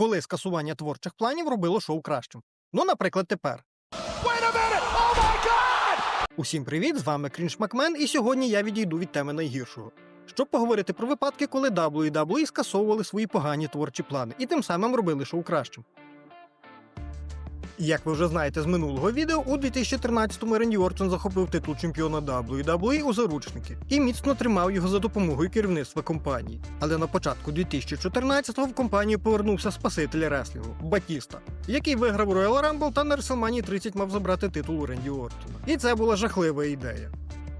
коли скасування творчих планів робило шоу кращим. Ну, наприклад, тепер. Oh! Усім привіт! З вами Крінж Макмен, і сьогодні я відійду від теми найгіршого. Щоб поговорити про випадки, коли WWE скасовували свої погані творчі плани і тим самим робили шоу кращим. Як ви вже знаєте з минулого відео, у 2013-му Ренді Ортон захопив титул чемпіона WWE у заручники і міцно тримав його за допомогою керівництва компанії. Але на початку 2014-го в компанію повернувся спаситель реслінгу Батіста, який виграв Royal Rumble та на WrestleMania 30 мав забрати титул у Ренді Ортона. І це була жахлива ідея.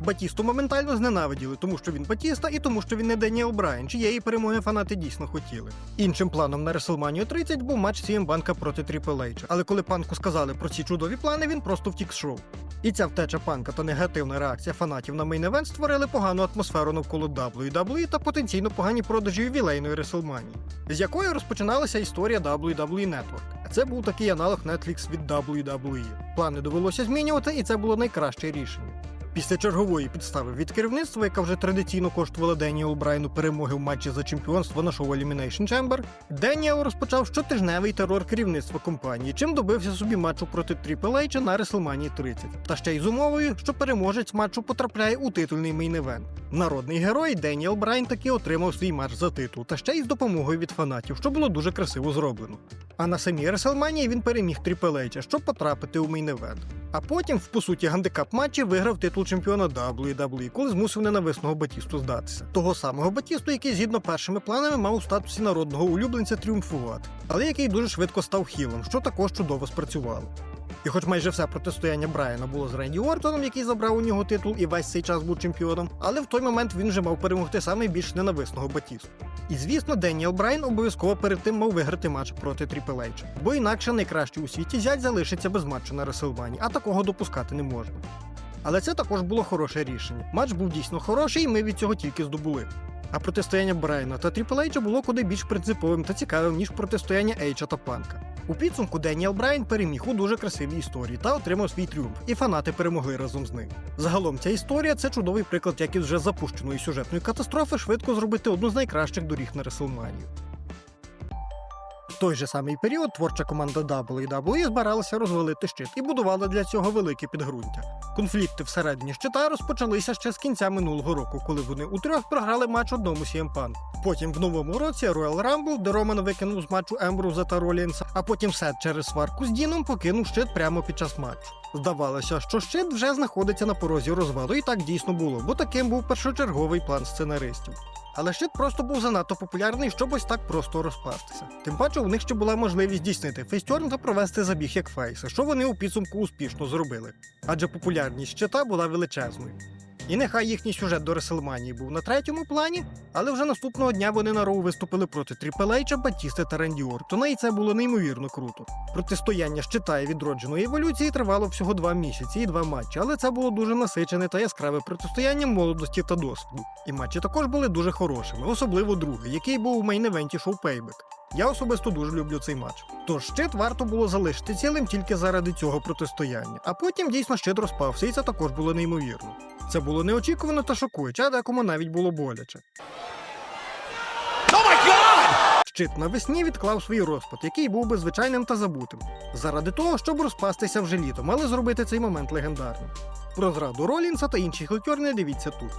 Батісту моментально зненавиділи, тому що він Батіста і тому, що він не Деніел Брайан, чиєї перемоги фанати дійсно хотіли. Іншим планом на WrestleMania 30 був матч CM Банка проти Triple H. Але коли панку сказали про ці чудові плани, він просто втік з шоу. І ця втеча панка та негативна реакція фанатів на мейн-евент створили погану атмосферу навколо WWE та потенційно погані продажі ювілейної WrestleMania, з якої розпочиналася історія WWE Network. Це був такий аналог Netflix від WWE. Плани довелося змінювати, і це було найкраще рішення. Після чергової підстави від керівництва, яка вже традиційно коштувала Деніелу Брайну перемоги в матчі за чемпіонство на шоу Elimination Chamber, Деніел розпочав щотижневий терор керівництва компанії, чим добився собі матчу проти Triple H на WrestleMania 30. Та ще й з умовою, що переможець матчу потрапляє у титульний мейн-евент. Народний герой Деніел Брайн таки отримав свій матч за титул, та ще й з допомогою від фанатів, що було дуже красиво зроблено. А на самій WrestleMania він переміг H, щоб потрапити у мейн-евент. А потім, в по суті, гандикап матчі виграв титул чемпіона WWE, коли змусив ненависного Батісту здатися. Того самого Батісту, який згідно першими планами мав у статусі народного улюбленця тріумфувати, але який дуже швидко став хілом, що також чудово спрацювало. І хоч майже все протистояння Брайана було з Ренді Ортоном, який забрав у нього титул і весь цей час був чемпіоном, але в той момент він вже мав перемогти саме більш ненависного Батісту. І звісно, Деніел Брайан обов'язково перед тим мав виграти матч проти Triple бо інакше найкращий у світі зять залишиться без матчу на WrestleMania, а такого допускати не можна. Але це також було хороше рішення. Матч був дійсно хороший, і ми від цього тільки здобули. А протистояння Брайана та H було куди більш принциповим та цікавим, ніж протистояння Ейча та Панка. У підсумку Деніел Брайан переміг у дуже красивій історії та отримав свій тріумф, і фанати перемогли разом з ним. Загалом ця історія це чудовий приклад, як із вже запущеної сюжетної катастрофи швидко зробити одну з найкращих доріг на WrestleMania. Той же самий період творча команда WWE збиралася розвалити щит і будувала для цього велике підґрунтя. Конфлікти всередині щита розпочалися ще з кінця минулого року, коли вони у трьох програли матч одному CM Punk. Потім в новому році Royal Rumble, де Роман викинув з матчу Ембруза та Ролінса, а потім Сет через сварку з Діном покинув щит прямо під час матчу. Здавалося, що щит вже знаходиться на порозі розвалу, і так дійсно було, бо таким був першочерговий план сценаристів. Але щит просто був занадто популярний, щоб ось так просто розпастися. Тим паче, у них ще була можливість здійснити фейстерн та провести забіг як фейси, що вони у підсумку успішно зробили. Адже популярність щита була величезною. І нехай їхній сюжет до Реселманії був на третьому плані, але вже наступного дня вони на роу виступили проти Тріпл Ейча, Батісти та Ренді Ортона, і це було неймовірно круто. Протистояння щита і відродженої еволюції тривало всього два місяці і два матчі, але це було дуже насичене та яскраве протистояння молодості та досвіду. І матчі також були дуже хорошими, особливо другий, який був у мейн-евенті шоу Payback. Я особисто дуже люблю цей матч. Тож щит варто було залишити цілим тільки заради цього протистояння. А потім дійсно щит розпався, і це також було неймовірно. Це було неочікувано та шокуюче, а декому навіть було боляче. Oh! Щит навесні відклав свій розпад, який був би звичайним та забутим, заради того, щоб розпастися вже літом, але зробити цей момент легендарним. Про зраду Ролінса та інших летьор не дивіться тут.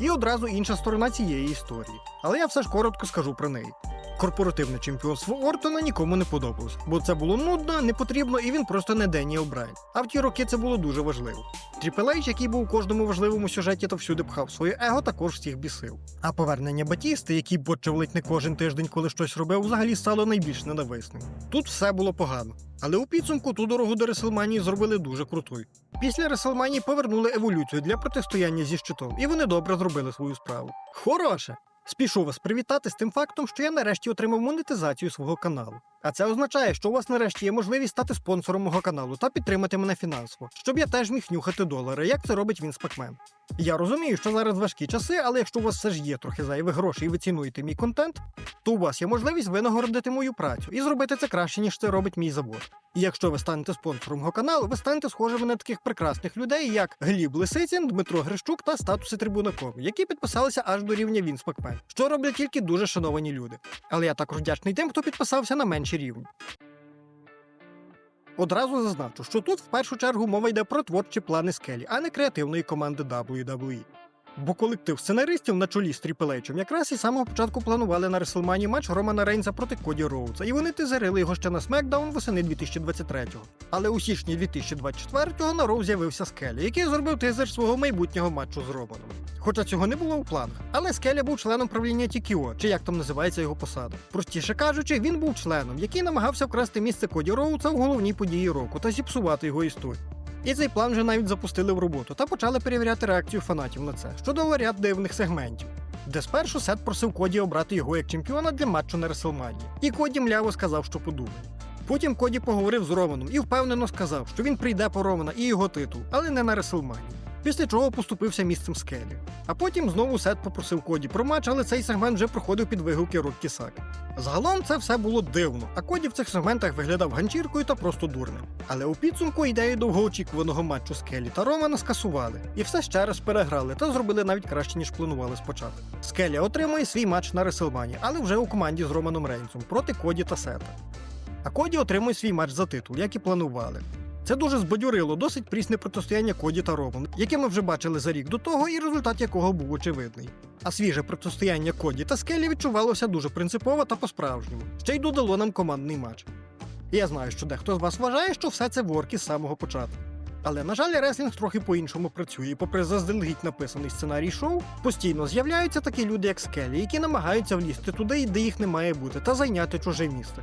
І одразу інша сторона цієї історії. Але я все ж коротко скажу про неї. Корпоративне чемпіонство Ортона нікому не подобалось, бо це було нудно, не потрібно, і він просто не Деніел Брайан. А в ті роки це було дуже важливо. Тріпл який був у кожному важливому сюжеті та всюди пхав своє его, також всіх бісив. А повернення Батісти, який бочив ледь не кожен тиждень, коли щось робив, взагалі стало найбільш ненависним. Тут все було погано. Але у підсумку ту дорогу до Реселманії зробили дуже крутою. Після Реселманії повернули еволюцію для протистояння зі щитом, і вони добре зробили свою справу. Хороше! Спішу вас привітати з тим фактом, що я нарешті отримав монетизацію свого каналу. А це означає, що у вас нарешті є можливість стати спонсором мого каналу та підтримати мене фінансово, щоб я теж міг нюхати долари, як це робить він Пакмен. Я розумію, що зараз важкі часи, але якщо у вас все ж є трохи зайвих грошей і ви цінуєте мій контент, то у вас є можливість винагородити мою працю і зробити це краще, ніж це робить мій завод. І якщо ви станете спонсором мого каналу, ви станете схожими на таких прекрасних людей, як Гліб Лисицін, Дмитро Грищук та статуси Трибунаком, які підписалися аж до рівня Вінс Макмен, що роблять тільки дуже шановані люди. Але я також вдячний тим, хто підписався на менші рівні. Одразу зазначу, що тут в першу чергу мова йде про творчі плани скелі, а не креативної команди WWE. Бо колектив сценаристів на чолі з Тріпл Ейчем якраз із самого початку планували на Реслмані матч Романа Рейнса проти Коді Роудса, і вони тизерили його ще на SmackDown восени 2023-го. Але у січні 2024-го на Роу з'явився Скелі, який зробив тизер свого майбутнього матчу з Романом. Хоча цього не було у планах, але Скелі був членом правління TKO, чи як там називається його посада. Простіше кажучи, він був членом, який намагався вкрасти місце Коді Роудса в головній події року та зіпсувати його історію. І цей план вже навіть запустили в роботу та почали перевіряти реакцію фанатів на це, що дало ряд дивних сегментів. Де спершу Сет просив Коді обрати його як чемпіона для матчу на Реселмані. І Коді мляво сказав, що подумає. Потім Коді поговорив з Романом і впевнено сказав, що він прийде по Романа і його титул, але не на Реселманії. Після чого поступився місцем Скелі. А потім знову Сет попросив Коді про матч, але цей сегмент вже проходив під вигуки Роккі Сак. Загалом це все було дивно, а Коді в цих сегментах виглядав ганчіркою та просто дурним. Але у підсумку ідею довгоочікуваного матчу Скелі та Романа скасували і все ще раз переграли та зробили навіть краще, ніж планували спочатку. Скелі отримує свій матч на Реселмані, але вже у команді з Романом Рейнсом проти Коді та Сета. А Коді отримує свій матч за титул, як і планували. Це дуже збадьорило досить прісне протистояння Коді та Роман, яке ми вже бачили за рік до того, і результат якого був очевидний. А свіже протистояння Коді та Скелі відчувалося дуже принципово та по-справжньому, ще й додало нам командний матч. Я знаю, що дехто з вас вважає, що все це ворки з самого початку. Але, на жаль, реслінг трохи по-іншому працює, і попри заздалегідь написаний сценарій шоу, постійно з'являються такі люди, як Скелі, які намагаються влізти туди, де їх не має бути, та зайняти чуже місце.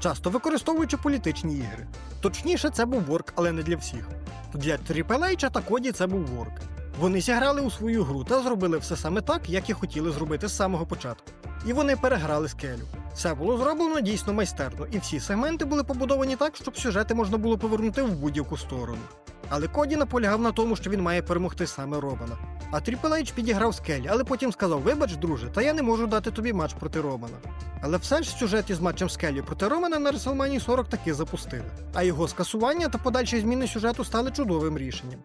Часто використовуючи політичні ігри. Точніше, це був ворк, але не для всіх. Для Тріпелейча та Коді це був ворк. Вони зіграли у свою гру та зробили все саме так, як і хотіли зробити з самого початку. І вони переграли скелю. Все було зроблено дійсно майстерно, і всі сегменти були побудовані так, щоб сюжети можна було повернути в будь-яку сторону. Але Коді наполягав на тому, що він має перемогти саме Романа. А Triple H підіграв скелі, але потім сказав: Вибач, друже, та я не можу дати тобі матч проти Романа. Але все ж сюжет із матчем Скелі проти Романа на WrestleMania 40 таки запустили. А його скасування та подальші зміни сюжету стали чудовим рішенням.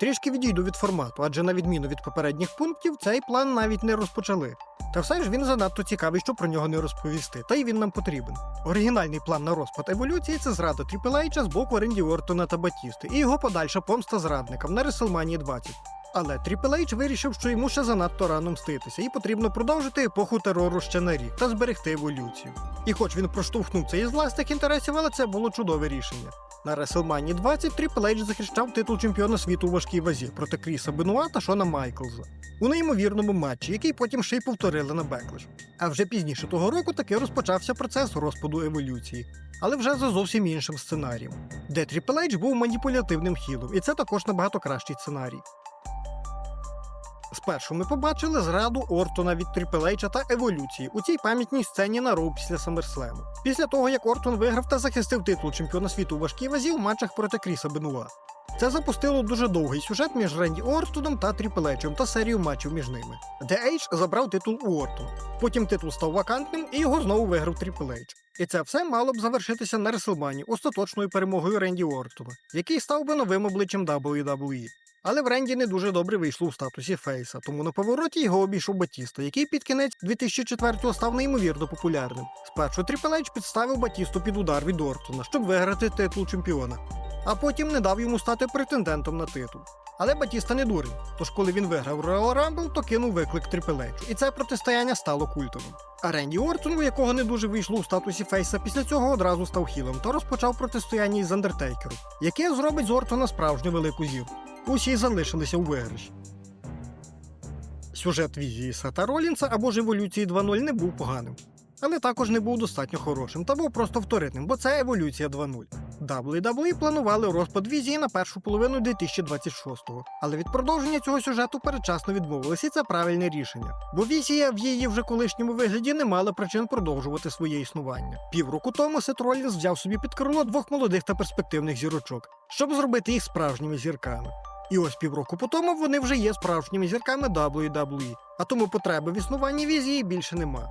Трішки відійду від формату, адже на відміну від попередніх пунктів, цей план навіть не розпочали. Та все ж він занадто цікавий, щоб про нього не розповісти, та й він нам потрібен. Оригінальний план на розпад еволюції це зрада Triple з боку Ренді Ортона та Батісти, і його подальша помста зрадникам на WrestleMania 20. Але H вирішив, що йому ще занадто рано мститися, і потрібно продовжити епоху терору ще на рік та зберегти еволюцію. І хоч він проштовхнувся із власних інтересів, але це було чудове рішення. На WrestleMania 20 Triple H захищав титул чемпіона світу у важкій вазі проти Кріса Бенуа та Шона Майклза у неймовірному матчі, який потім ще й повторили на Беклеш. А вже пізніше того року таки розпочався процес розпаду еволюції, але вже за зовсім іншим сценарієм, де Triple H був маніпулятивним хілом, і це також набагато кращий сценарій. Спершу ми побачили зраду Ортона від H та еволюції у цій пам'ятній сцені на Роу після Саммерслему. Після того, як Ортон виграв та захистив титул чемпіона світу у важкій вазі в матчах проти Кріса Бенуа. Це запустило дуже довгий сюжет між Ренді Ортоном та H та серію матчів між ними, де Ейдж забрав титул у Ортона. Потім титул став вакантним і його знову виграв H. І це все мало б завершитися на Реслмані остаточною перемогою Ренді Ортона, який став би новим обличчям WWE. Але в Ренді не дуже добре вийшло у статусі Фейса, тому на повороті його обійшов Батіста, який під кінець 2004-го став неймовірно популярним. Спершу H підставив Батісту під удар від Ортона, щоб виграти титул чемпіона, а потім не дав йому стати претендентом на титул. Але Батіста не дурень, тож коли він виграв Royal Rumble, то кинув виклик Triple і це протистояння стало культовим. А Ренді Ортон, у якого не дуже вийшло у статусі Фейса, після цього одразу став хілом та розпочав протистояння із Андертейкером, яке зробить з Ортона справжню велику зірку. Усі залишилися у виграші. Сюжет візії Сета Ролінса або ж еволюції 2.0 не був поганим, але також не був достатньо хорошим та був просто вторинним, бо це еволюція 2.0. WWE планували розпад візії на першу половину 2026-го, але від продовження цього сюжету передчасно відмовилися, і це правильне рішення. Бо візія в її вже колишньому вигляді не мала причин продовжувати своє існування. Півроку тому Сет Ролінс взяв собі під крило двох молодих та перспективних зірочок, щоб зробити їх справжніми зірками. І ось півроку по тому вони вже є справжніми зірками WWE, а тому потреби в існуванні візії більше нема.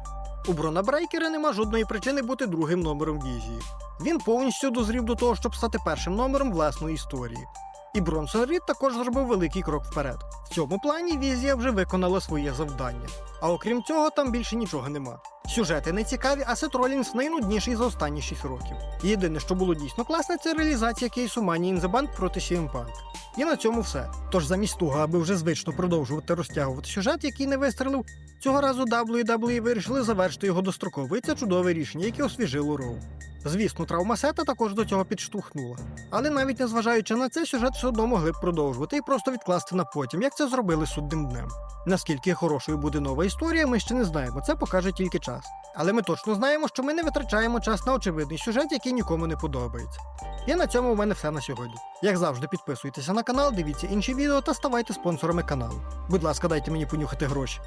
У Брона Брейкера нема жодної причини бути другим номером візії. Він повністю дозрів до того, щоб стати першим номером власної історії. І Бронсон Рід також зробив великий крок вперед. В цьому плані візія вже виконала своє завдання. А окрім цього, там більше нічого нема. Сюжети не цікаві, а Сет Ролінс найнудніший за останні 6 років. Єдине, що було дійсно класне, це реалізація кейсу Money in the Bank проти CM Punk. І на цьому все. Тож замість того, аби вже звично продовжувати розтягувати сюжет, який не вистрелив, цього разу WWE вирішили завершити його достроково, і це чудове рішення, яке освіжило Роу. Звісно, травма сета також до цього підштовхнула. Але навіть незважаючи на це, сюжет все одно могли б продовжувати і просто відкласти на потім, як це зробили судним днем. Наскільки хорошою буде нова історія, ми ще не знаємо, це покаже тільки час. Але ми точно знаємо, що ми не витрачаємо час на очевидний сюжет, який нікому не подобається. І на цьому у мене все на сьогодні. Як завжди, підписуйтеся на канал, дивіться інші відео та ставайте спонсорами каналу. Будь ласка, дайте мені понюхати гроші.